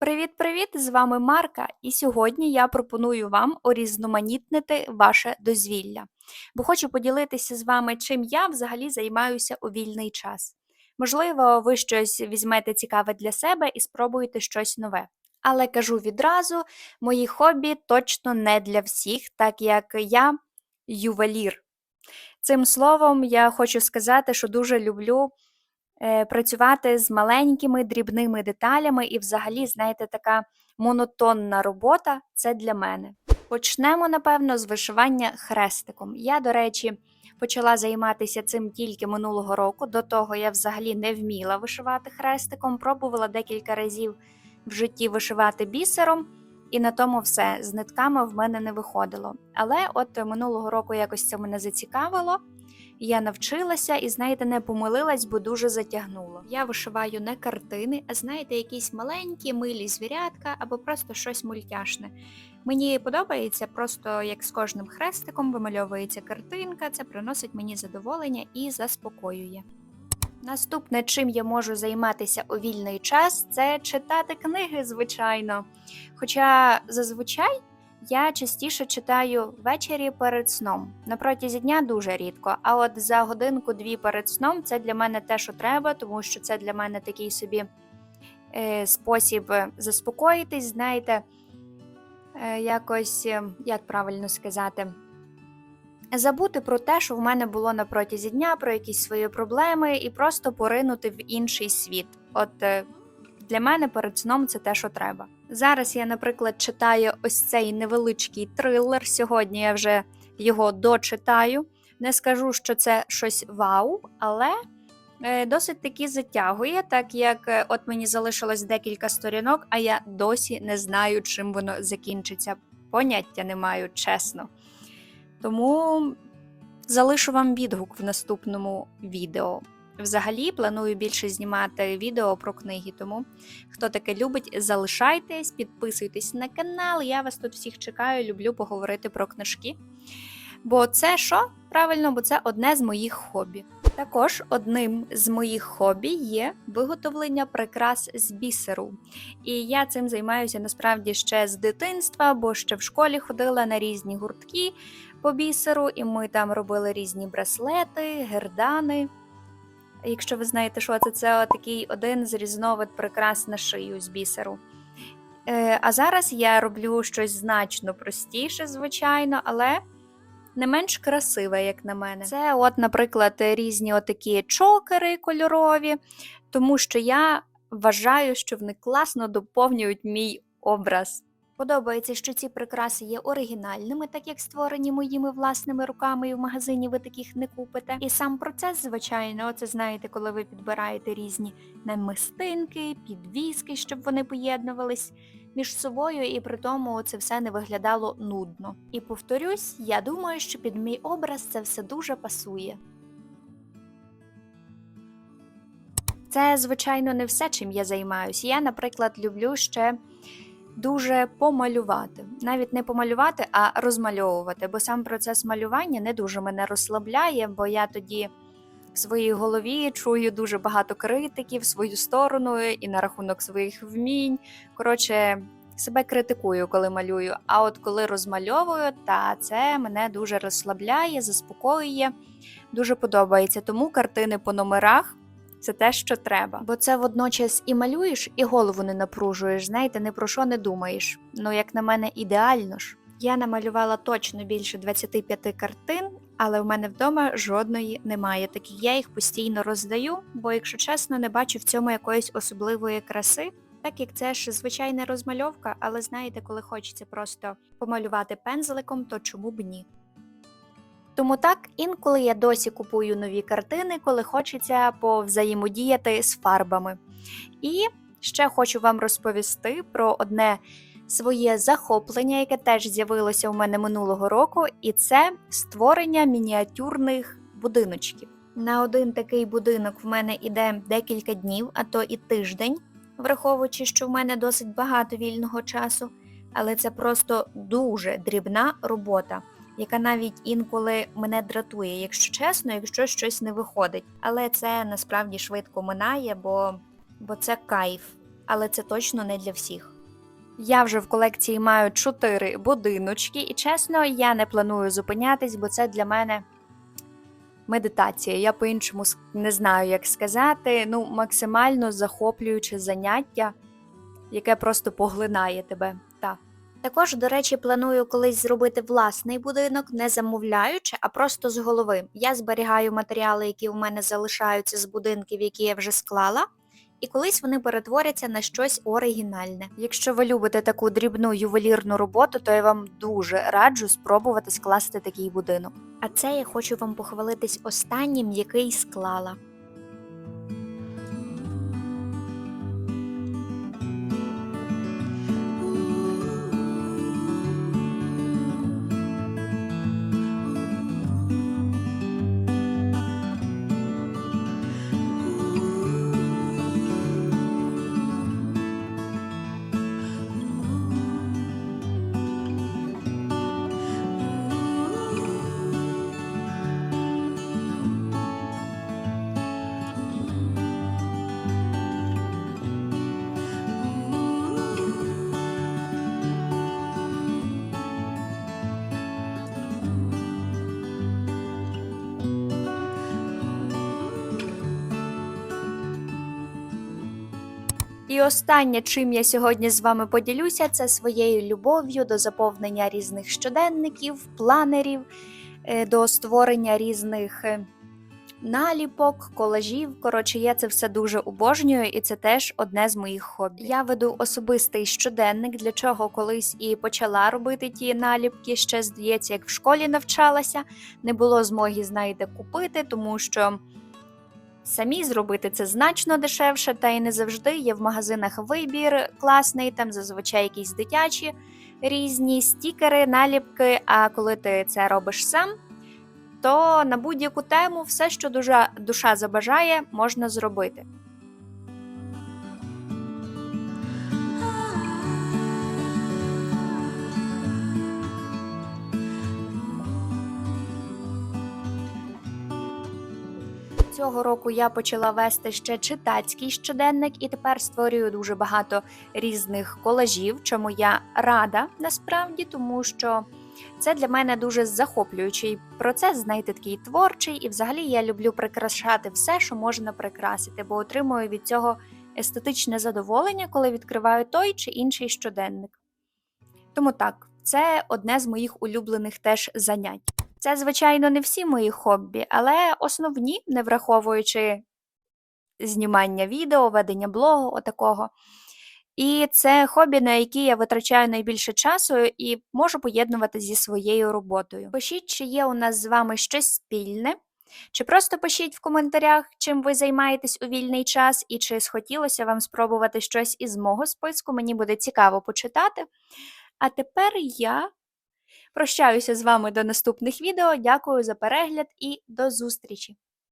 Привіт-привіт! З вами Марка, і сьогодні я пропоную вам урізноманітнити ваше дозвілля, бо хочу поділитися з вами, чим я взагалі займаюся у вільний час. Можливо, ви щось візьмете цікаве для себе і спробуєте щось нове. Але кажу відразу, мої хобі точно не для всіх, так як я ювелір. Цим словом, я хочу сказати, що дуже люблю працювати з маленькими дрібними деталями, і взагалі, знаєте, така монотонна робота це для мене. Почнемо, напевно, з вишивання хрестиком. Я, до речі, почала займатися цим тільки минулого року. До того я взагалі не вміла вишивати хрестиком, пробувала декілька разів в житті вишивати бісером. І на тому все з нитками в мене не виходило. Але от минулого року якось це мене зацікавило. Я навчилася і, знаєте, не помилилась, бо дуже затягнуло. Я вишиваю не картини, а знаєте, якісь маленькі милі звірятка або просто щось мультяшне. Мені подобається, просто як з кожним хрестиком вимальовується картинка, це приносить мені задоволення і заспокоює. Наступне, чим я можу займатися у вільний час, це читати книги, звичайно. Хоча зазвичай я частіше читаю ввечері перед сном. На протязі дня дуже рідко. А от за годинку-дві перед сном це для мене те, що треба, тому що це для мене такий собі е, спосіб заспокоїтись, знаєте, е, якось, е, як правильно сказати, забути про те, що в мене було на протязі дня, про якісь свої проблеми, і просто поринути в інший світ. От е, для мене перед сном це те, що треба. Зараз я, наприклад, читаю ось цей невеличкий трилер. Сьогодні я вже його дочитаю. Не скажу, що це щось вау, але е, досить таки затягує, так як е, от мені залишилось декілька сторінок, а я досі не знаю, чим воно закінчиться. Поняття не маю, чесно. Тому залишу вам відгук в наступному відео. Взагалі планую більше знімати відео про книги, тому хто таке любить, залишайтесь, підписуйтесь на канал. Я вас тут всіх чекаю, люблю поговорити про книжки. Бо це що? Правильно, бо це одне з моїх хобі. Також одним з моїх хобі є виготовлення прикрас з бісеру. І я цим займаюся насправді ще з дитинства, бо ще в школі ходила на різні гуртки по бісеру, і ми там робили різні браслети, гердани. Якщо ви знаєте, що це, це такий один з різновид прикрас на шию з бісеру. Е, А зараз я роблю щось значно простіше, звичайно, але не менш красиве, як на мене. Це, от, наприклад, різні отакі чокери кольорові, тому що я вважаю, що вони класно доповнюють мій образ. Подобається, що ці прикраси є оригінальними, так як створені моїми власними руками, і в магазині ви таких не купите. І сам процес, звичайно, це знаєте, коли ви підбираєте різні намистинки, підвіски, щоб вони поєднувались між собою, і при тому це все не виглядало нудно. І повторюсь, я думаю, що під мій образ це все дуже пасує. Це, звичайно, не все, чим я займаюся. Я, наприклад, люблю ще дуже помалювати. Навіть не помалювати, а розмальовувати, бо сам процес малювання не дуже мене розслабляє, бо я тоді в своїй голові чую дуже багато критиків в свою сторону і на рахунок своїх вмінь. Коротше, себе критикую, коли малюю. А от коли розмальовую, та це мене дуже розслабляє, заспокоює, дуже подобається. Тому картини по номерах це те, що треба. Бо це водночас і малюєш, і голову не напружуєш, знаєте, ні про що не думаєш. Ну, як на мене, ідеально ж. Я намалювала точно більше 25 картин, але в мене вдома жодної немає. Так я їх постійно роздаю, бо, якщо чесно, не бачу в цьому якоїсь особливої краси. Так як це ж звичайна розмальовка, але знаєте, коли хочеться просто помалювати пензликом, то чому б ні? Тому так, інколи я досі купую нові картини, коли хочеться повзаємодіяти з фарбами. І ще хочу вам розповісти про одне своє захоплення, яке теж з'явилося у мене минулого року, і це створення мініатюрних будиночків. На один такий будинок в мене іде декілька днів, а то і тиждень, враховуючи, що в мене досить багато вільного часу, але це просто дуже дрібна робота яка навіть інколи мене дратує, якщо чесно, якщо щось не виходить. Але це насправді швидко минає, бо, бо це кайф. але це точно не для всіх. Я вже в колекції маю 4 будиночки, і чесно, я не планую зупинятись, бо це для мене медитація. Я по-іншому не знаю, як сказати. Ну, максимально захоплююче заняття, яке просто поглинає тебе. Так. Також, до речі, планую колись зробити власний будинок, не замовляючи, а просто з голови. Я зберігаю матеріали, які у мене залишаються з будинків, які я вже склала, і колись вони перетворяться на щось оригінальне. Якщо ви любите таку дрібну ювелірну роботу, то я вам дуже раджу спробувати скласти такий будинок. А це я хочу вам похвалитись останнім, який склала. І останнє, чим я сьогодні з вами поділюся, це своєю любов'ю до заповнення різних щоденників, планерів, е, до створення різних е, наліпок, колажів. Коротше, я це все дуже обожнюю, і це теж одне з моїх хобі. Я веду особистий щоденник, для чого колись і почала робити ті наліпки. Ще здається, як в школі навчалася. Не було змоги, знаєте, купити, тому що. Самі зробити це значно дешевше, та й не завжди є в магазинах вибір класний, там зазвичай якісь дитячі різні стікери, наліпки. А коли ти це робиш сам, то на будь-яку тему все, що душа, душа забажає, можна зробити. Цього року я почала вести ще читацький щоденник і тепер створюю дуже багато різних колажів, чому я рада насправді, тому що це для мене дуже захоплюючий процес, знаєте, такий творчий, і взагалі я люблю прикрашати все, що можна прикрасити, бо отримую від цього естетичне задоволення, коли відкриваю той чи інший щоденник. Тому так, це одне з моїх улюблених теж занять. Це, звичайно, не всі мої хобі, але основні, не враховуючи знімання відео, ведення блогу, отакого. І це хобі, на які я витрачаю найбільше часу і можу поєднувати зі своєю роботою. Пишіть, чи є у нас з вами щось спільне, чи просто пишіть в коментарях, чим ви займаєтесь у вільний час, і чи схотілося вам спробувати щось із мого списку. Мені буде цікаво почитати. А тепер я прощаюся з вами до наступних відео. Дякую за перегляд і до зустрічі!